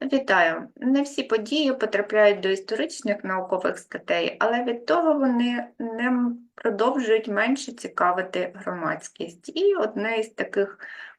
Вітаю! Не всі події потрапляють до історичних наукових статей, але від того вони не продовжують менше цікавити громадськість. І одне із таких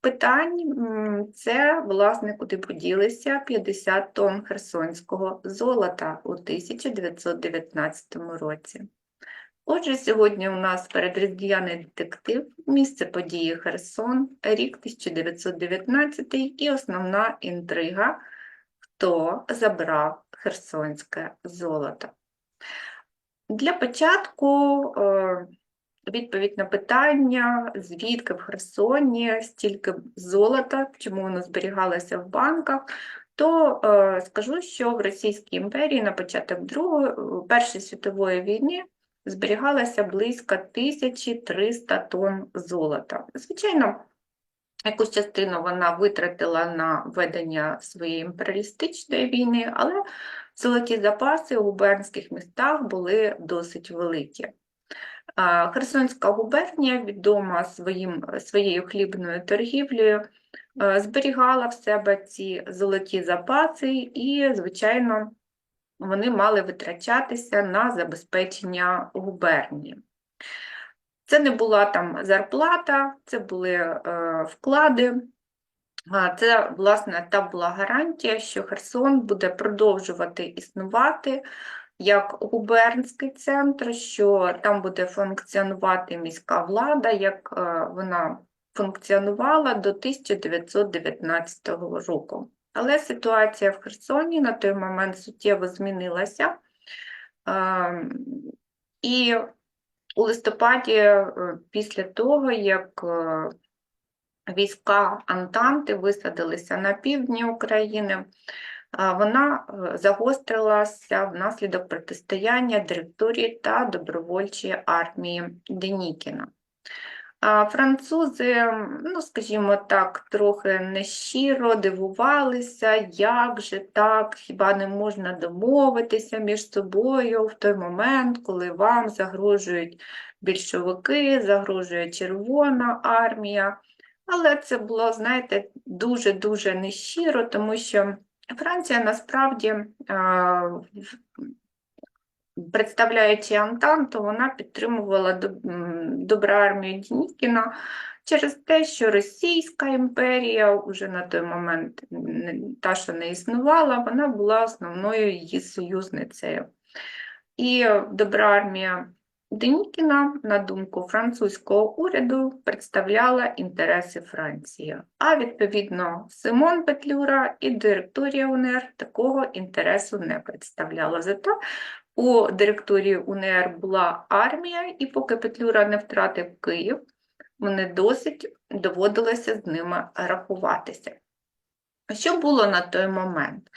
питань це, власне, куди поділися 50 тонн херсонського золота у 1919 році. Отже, сьогодні у нас передріздвяний детектив, місце події Херсон, рік 1919 і основна інтрига – хто забрав херсонське золото. Для початку е, відповідь на питання, звідки в Херсоні стільки золота, чому воно зберігалося в банках, то е, скажу, що в Російській імперії на початок Другої, Першої світової війни зберігалося близько 1300 тонн золота. Звичайно, Якусь частину вона витратила на ведення своєї імперіалістичної війни, але золоті запаси у губернських містах були досить великі. Херсонська губернія, відома своїм, своєю хлібною торгівлею, е, зберігала в себе ці золоті запаси, і, звичайно, вони мали витрачатися на забезпечення губернії. Це не була там зарплата, це були е, вклади. Це, власне, та була гарантія, що Херсон буде продовжувати існувати як губернський центр, що там буде функціонувати міська влада, як е, вона функціонувала до 1919 року. Але ситуація в Херсоні на той момент суттєво змінилася. Ем, І у листопаді, е, після того, як е, війська Антанти висадилися на півдні України, е, вона загострилася внаслідок протистояння директорії та добровольчої армії Денікіна. Французи, ну, скажімо так, трохи нещиро дивувалися, як же так, хіба не можна домовитися між собою в той момент, коли вам загрожують більшовики, загрожує Червона армія. Але це було, знаєте, дуже-дуже нещиро, тому що Франція насправді представляючи Антанту, вона підтримувала добра армію Дінікіна через те, що Російська імперія вже на той момент та, що не існувала, вона була основною її союзницею. І добра армія Денікіна, на думку французького уряду, представляла інтереси Франції. А відповідно, Симон Петлюра і директорія УНР такого інтересу не представляла. Зато у директорії УНР була армія, і поки Петлюра не втратив Київ, вони досить доводилося з ними рахуватися. Що було на той момент?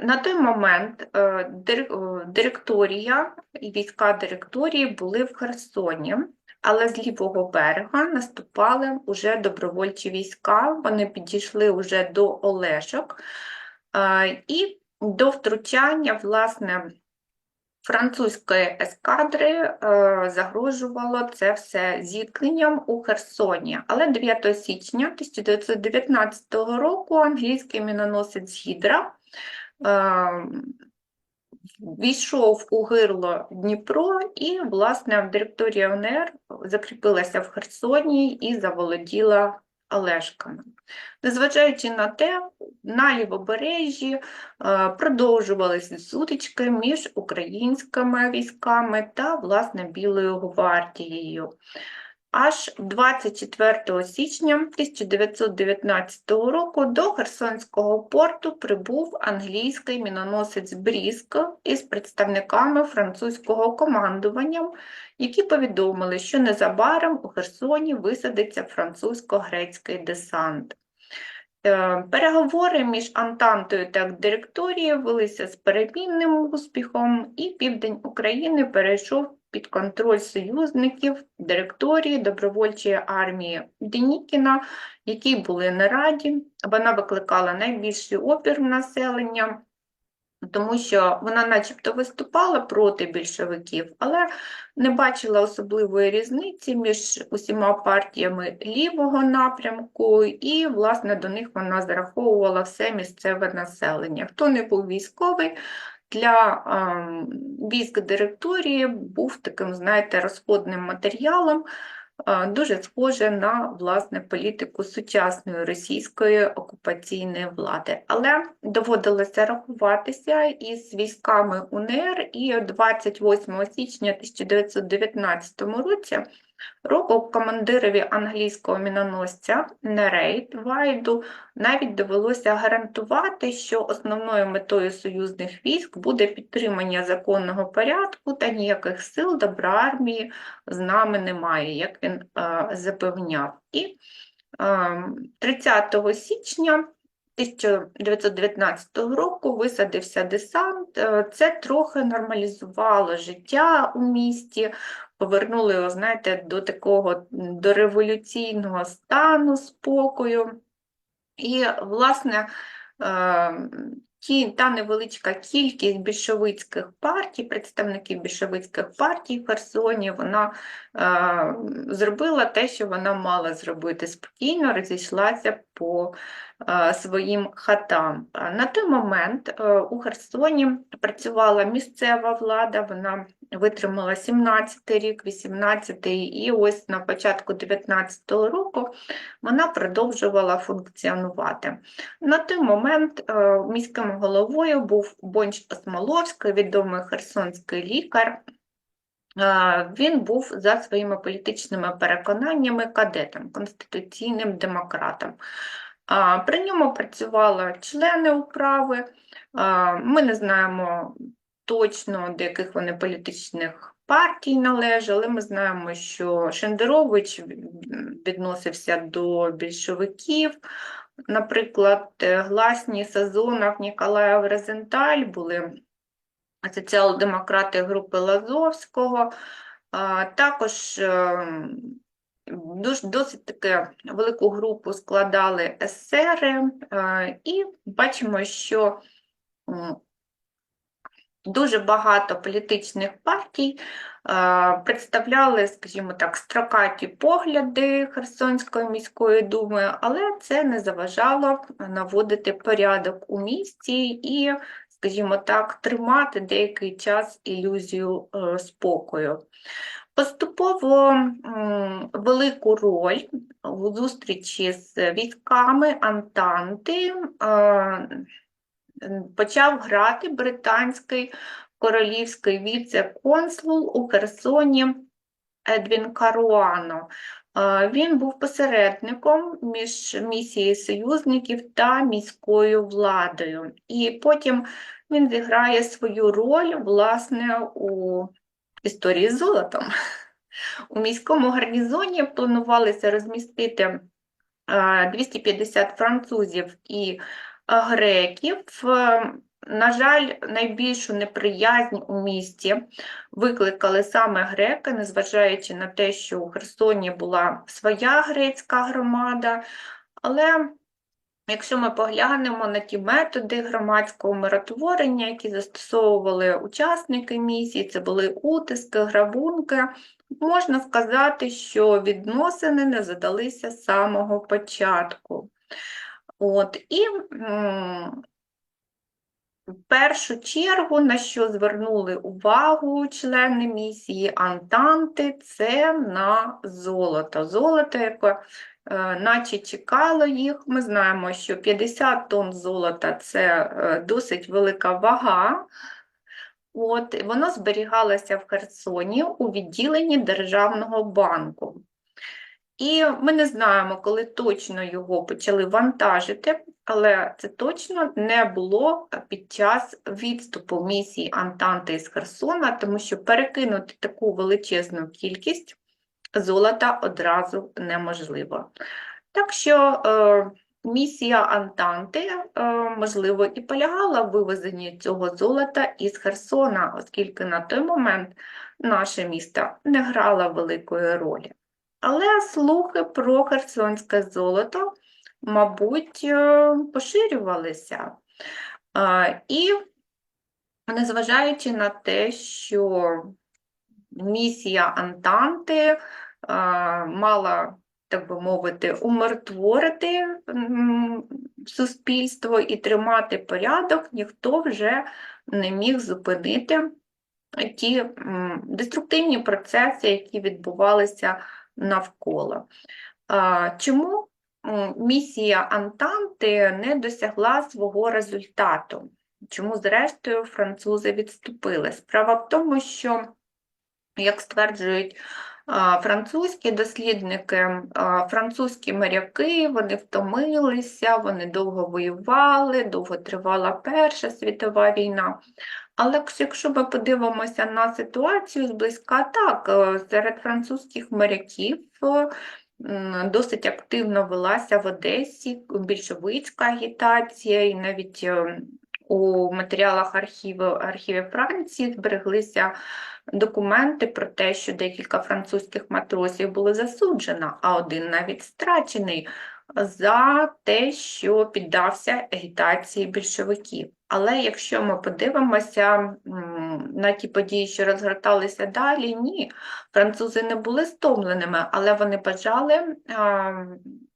На той момент е, е, директорія і війська директорії були в Херсоні, але з лівого берега наступали вже добровольчі війська, вони підійшли вже до Олешок, і до втручання, власне, французької ескадри е, загрожувало це все зіткненням у Херсоні. Але 9 січня 1919 року англійський міноносець Гідра е, війшов у гирло Дніпро, і, власне, директорія УНР закріпилася в Херсоні і заволоділа Олешками. Незважаючи на те, на лівобережжі е, продовжувалися сутички між українськими військами та власне Білою гвардією. Аж 24 січня 1919 року до Херсонського порту прибув англійський міноносець Бріск із представниками французького командування, які повідомили, що незабаром у Херсоні висадиться французько-грецький десант. Е, переговори між Антантою та директорією велися з перемінним успіхом, і південь України перейшов під контроль союзників директорії добровольчої армії Денікіна, які були не раді. Вона викликала найбільший опір населення. Тому що вона начебто виступала проти більшовиків, але не бачила особливої різниці між усіма партіями лівого напрямку, і, власне, до них вона зараховувала все місцеве населення. Хто не був військовий, для ем, військ директорії був таким, знаєте, розходним матеріалом, дуже схоже на власне політику сучасної російської окупаційної влади. Але доводилося рахуватися із військами УНР, і 28 січня 1919 році року командирові англійського міноносця Нерейд Вайду навіть довелося гарантувати, що основною метою союзних військ буде підтримання законного порядку та ніяких сил добра армії з нами немає, як він е, запевняв. І е, 30 січня 1919 року висадився десант. Е, це трохи нормалізувало життя у місті, повернули його, знаєте, до такого дореволюційного стану спокою. І, власне, е, ті, та невеличка кількість більшовицьких партій, представників більшовицьких партій в Херсоні, вона е, зробила те, що вона мала зробити спокійно, розійшлася по е, своїм хатам. На той момент е, у Херсоні працювала місцева влада, вона витримала 17-й рік, 18-й, і ось на початку 19-го року вона продовжувала функціонувати. На той момент е, міським головою був Бонч Осмоловський, відомий херсонський лікар. Е, Він був за своїми політичними переконаннями кадетом, конституційним демократом. При ньому працювали члени управи. Ми не знаємо точно, до яких вони політичних партій належали. Ми знаємо, що Шендерович відносився до більшовиків. Наприклад, Гласні Сазонов, Ніколаєв Резенталь були соціал-демократи групи Лазовського. Також ем, досить таки велику групу складали есери, е, і бачимо, що дуже багато політичних партій е, представляли, скажімо так, строкаті погляди Херсонської міської думи, але це не заважало наводити порядок у місті і, скажімо так, тримати деякий час ілюзію е, спокою. Поступово велику роль у зустрічі з військами Антанти е, почав грати британський королівський віце-консул у Херсоні Едвін Каруано. Е, Він був посередником між місією союзників та міською владою. І потім він зіграє свою роль, власне, у історії з золотом. У міському гарнізоні планувалося розмістити е, 250 французів і е, греків. На жаль, найбільшу неприязнь у місті викликали саме греки, незважаючи на те, що у Херсоні була своя грецька громада, але Якщо ми поглянемо на ті методи громадського миротворення, які застосовували учасники місії, це були утиски, грабунки, можна сказати, що відносини не задалися з самого початку. От, І в першу чергу, на що звернули увагу члени місії Антанти, це на золото. Золото, яке Е, наче чекало їх. Ми знаємо, що 50 тонн золота це е, досить велика вага. От, Воно зберігалося в Херсоні у відділенні Державного банку. І ми не знаємо, коли точно його почали вантажити, але це точно не було під час відступу місії Антанти із Херсона, тому що перекинути таку величезну кількість золота одразу неможливо. Так що е, місія Антанти, е, можливо, і полягала в вивезенні цього золота із Херсона, оскільки на той момент наше місто не грало великої ролі. Але слухи про херсонське золото, мабуть, е, поширювалися. Е, і незважаючи на те, що місія Антанти мала, так би мовити, умиротворити суспільство і тримати порядок, ніхто вже не міг зупинити ті деструктивні процеси, які відбувалися навколо. Чому місія Антанти не досягла свого результату? Чому, зрештою, французи відступили? Справа в тому, що, як стверджують французькі дослідники, французькі моряки, вони втомилися, вони довго воювали, довго тривала Перша світова війна. Але якщо ми подивимося на ситуацію зблизька, так, е, серед французьких моряків е, досить активно велася в Одесі більшовицька агітація, і навіть е, у матеріалах архіву, архівів Франції збереглися документи про те, що декілька французьких матросів були засуджено, а один навіть страчений за те, що піддався агітації більшовиків. Але якщо ми подивимося на ті події, що розгорталися далі, ні, французи не були стомленими, але вони бажали,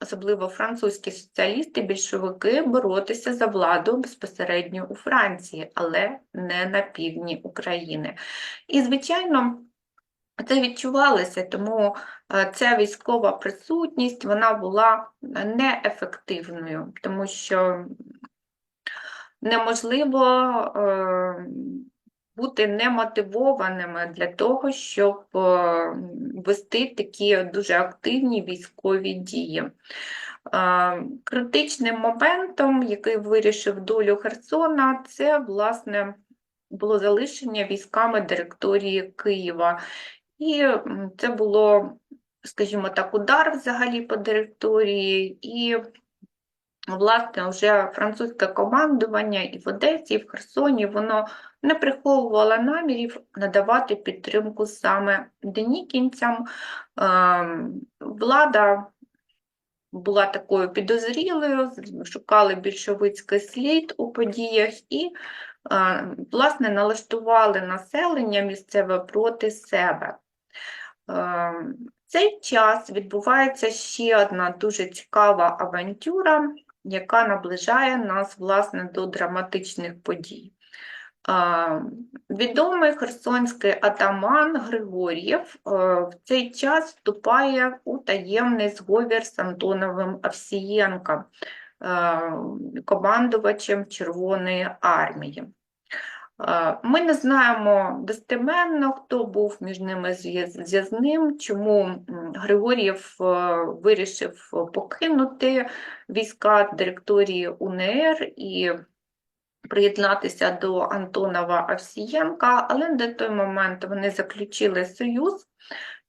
особливо французькі соціалісти, більшовики, боротися за владу безпосередньо у Франції, але не на півдні України. І, звичайно, це відчувалося, тому е, ця військова присутність вона була неефективною, тому що неможливо е, бути немотивованими для того, щоб е, вести такі дуже активні військові дії. Критичним моментом, який вирішив долю Херсона, це, власне, було залишення військами директорії Києва. І це було, скажімо так, удар взагалі по директорії, і, власне, вже французьке командування і в Одесі, і в Херсоні, воно не приховувало намірів надавати підтримку саме денікінцям. Ем, влада була такою підозрілою, шукали більшовицький слід у подіях і, е, власне, налаштували населення місцеве проти себе. Ем, в цей час відбувається ще одна дуже цікава авантюра, яка наближає нас власне до драматичних подій. Відомий херсонський атаман Григор'єв в цей час вступає у таємний зговір з Антоновим Овсієнком, ем, командувачем Червоної армії. Ми не знаємо достеменно, хто був між ними зв'язним, чому Григор'єв е, вирішив покинути війська директорії УНР і приєднатися до Антонова Овсієнка, але на той момент вони заключили союз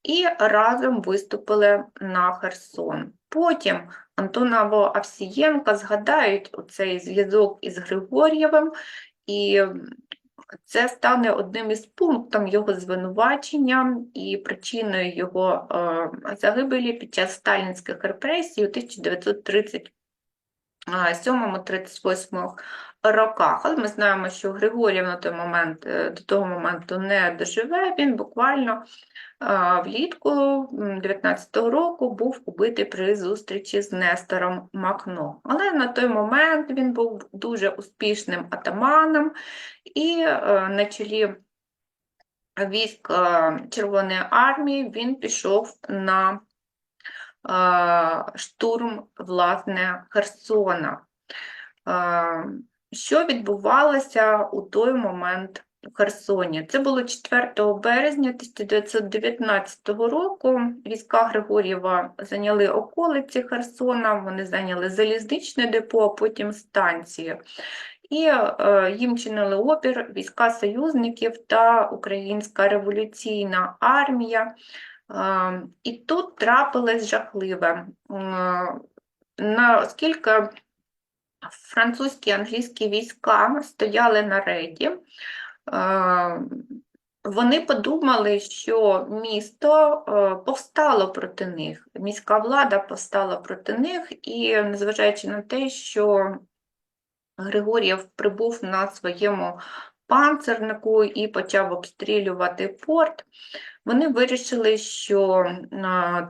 і разом виступили на Херсон. Потім Антонова Овсієнка згадають цей зв'язок із Григор'євим і це стане одним із пунктів його звинувачення і причиною його е, загибелі під час сталінських репресій у 1937-38 роках. Але ми знаємо, що Григорів на той момент е, до того моменту не доживе, він буквально влітку 19-го року був убитий при зустрічі з Нестором Макно. Але на той момент він був дуже успішним атаманом і е, на чолі військ е, Червоної армії він пішов на штурм власне Херсона. Що відбувалося у той момент в Херсоні. Це було 4 березня 1919 року. Війська Григор'єва зайняли околиці Херсона, вони зайняли залізничне депо, а потім станцію. І е, їм чинили опір війська союзників та Українська революційна армія. Е, і тут трапилось жахливе. Е, Наскільки французькі і англійські війська стояли на рейді, вони подумали, що місто е, повстало проти них, міська влада повстала проти них, і незважаючи на те, що Григор'єв прибув на своєму панцернику і почав обстрілювати порт, вони вирішили, що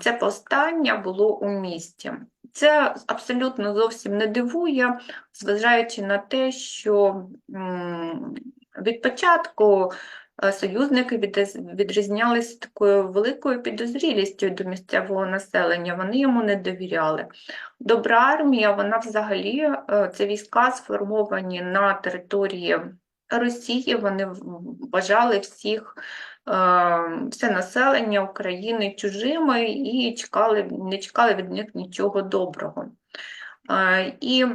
це повстання було у місті. Це абсолютно зовсім не дивує, зважаючи на те, що від початку союзники відріз- відрізнялися такою великою підозрілістю до місцевого населення, вони йому не довіряли. Добра армія, вона взагалі, це війська сформовані на території Росії, вони вважали всіх, е, все населення України чужими і чекали, не чекали від них нічого доброго. Е, І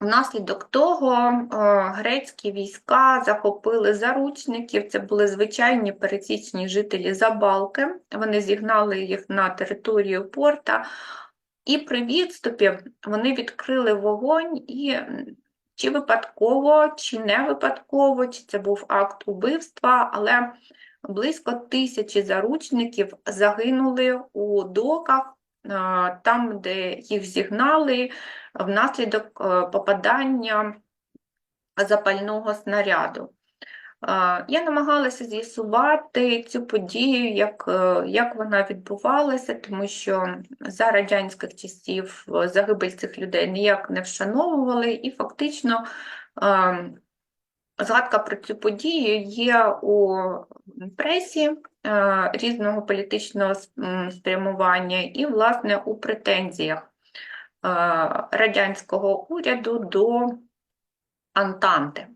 Внаслідок того е, грецькі війська захопили заручників, це були звичайні пересічні жителі Забалки, вони зігнали їх на територію порта, і при відступі вони відкрили вогонь, і чи випадково, чи не випадково, чи це був акт убивства, але близько тисячі заручників загинули у доках, там, де їх зігнали, внаслідок е, попадання запального снаряду. Я намагалася з'ясувати цю подію, як, е, як вона відбувалася, тому що за радянських часів е, загибель цих людей ніяк не вшановували, і фактично е, згадка про цю подію є у пресі різного політичного спрямування і, власне, у претензіях радянського уряду до Антанти.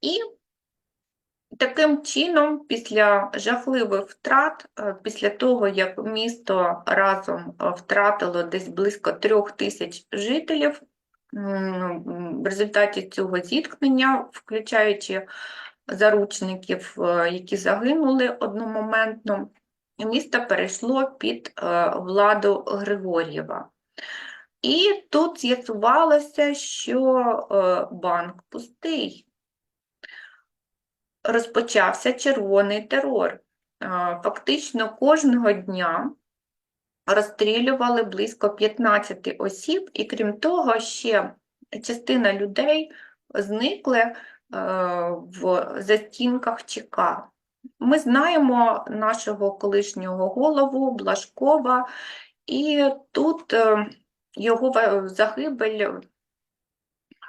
І таким чином, після жахливих втрат, е, після того, як місто разом е, втратило десь близько трьох тисяч жителів, в результаті цього зіткнення, включаючи заручників, е, які загинули одномоментно, місто перейшло під владу Григор'єва. І тут з'ясувалося, що банк пустий. Розпочався червоний терор. Фактично кожного дня розстрілювали близько 15 осіб, і крім того, ще частина людей зникли е, в застінках ЧК. Ми знаємо нашого колишнього голову Блажкова, і тут е, його загибель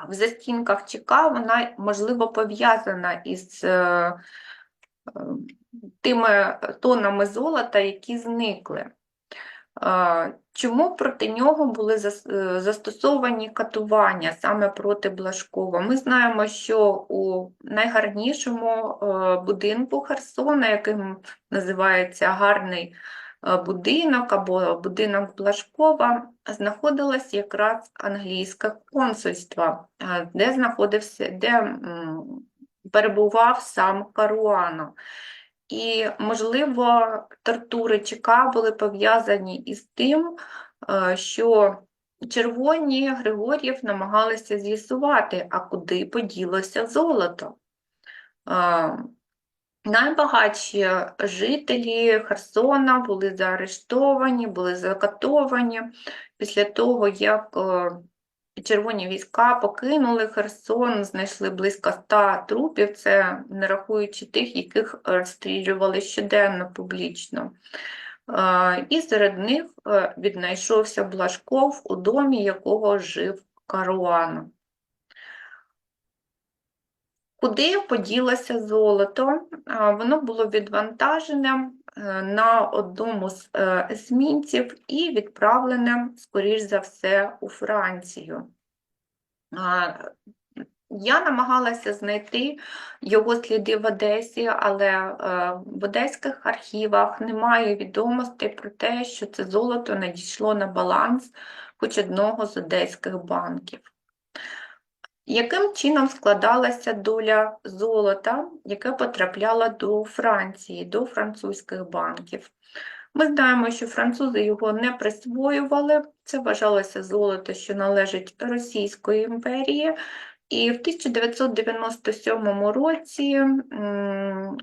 в застінках ЧК, вона, можливо, пов'язана із е, е, тими тонами золота, які зникли. Е, Чому проти нього були застосовані катування саме проти Блажкова? Ми знаємо, що у найгарнішому будинку Херсона, яким називається гарний будинок або будинок Блажкова, знаходилось якраз англійське консульство, е, де знаходився, де перебував сам Каруано. І, можливо, тортури ЧК були пов'язані із тим, е, що червоні Григор'єв намагалися з'ясувати, а куди поділося золото. Найбагатші жителі Херсона були заарештовані, були закатовані після того, як е, червоні війська покинули Херсон, знайшли близько ста трупів, це не рахуючи тих, яких розстрілювали щоденно публічно. Е, І серед них е, віднайшовся Блажков, у домі якого жив Каруано. Куди поділося золото? Воно було відвантажене на одному з е, есмінців і відправлене, скоріш за все, у Францію. Я намагалася знайти його сліди в Одесі, але е, в одеських архівах немає відомостей про те, що це золото надійшло на баланс хоч одного з одеських банків. Яким чином складалася доля золота, яке потрапляло до Франції, до французьких банків? Ми знаємо, що французи його не присвоювали, це вважалося золото, що належить Російської імперії, І в 1997 році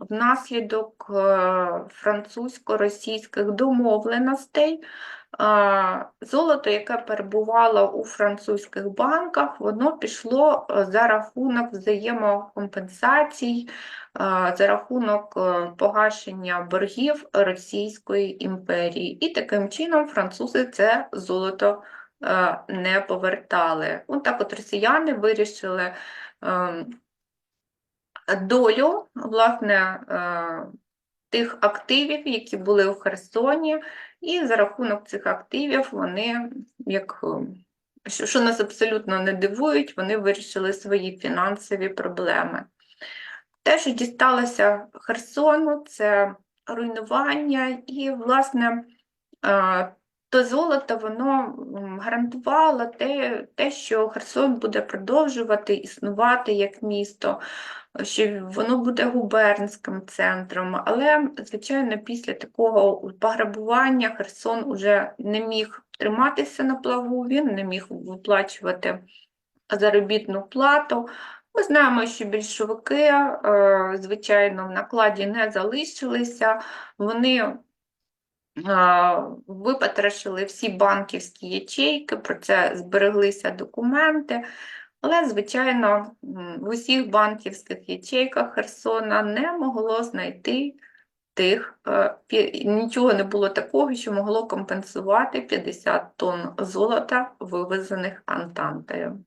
внаслідок е, французько-російських домовленостей Золото, яке перебувало у французьких банках, воно пішло е, за рахунок взаємокомпенсацій, е, за рахунок погашення боргів Російської імперії. І таким чином французи це золото не повертали. От так от росіяни вирішили ем, долю, власне, е, тих активів, які були у Херсоні, і за рахунок цих активів вони, як, е, що, нас абсолютно не дивують, вони вирішили свої фінансові проблеми. Те, що дісталося Херсону, це руйнування і, власне, е, то золото воно гарантувало те, те, що Херсон буде продовжувати існувати як місто, що воно буде губернським центром. Але, звичайно, після такого пограбування Херсон уже не міг триматися на плаву, він не міг виплачувати заробітну плату. Ми знаємо, що більшовики, е, звичайно, в накладі не залишилися, вони випотрошили всі банківські ячейки, про це збереглися документи, але, звичайно, в усіх банківських ячейках Херсона не могло знайти тих, е, нічого не було такого, що могло компенсувати 50 тонн золота, вивезених Антантою.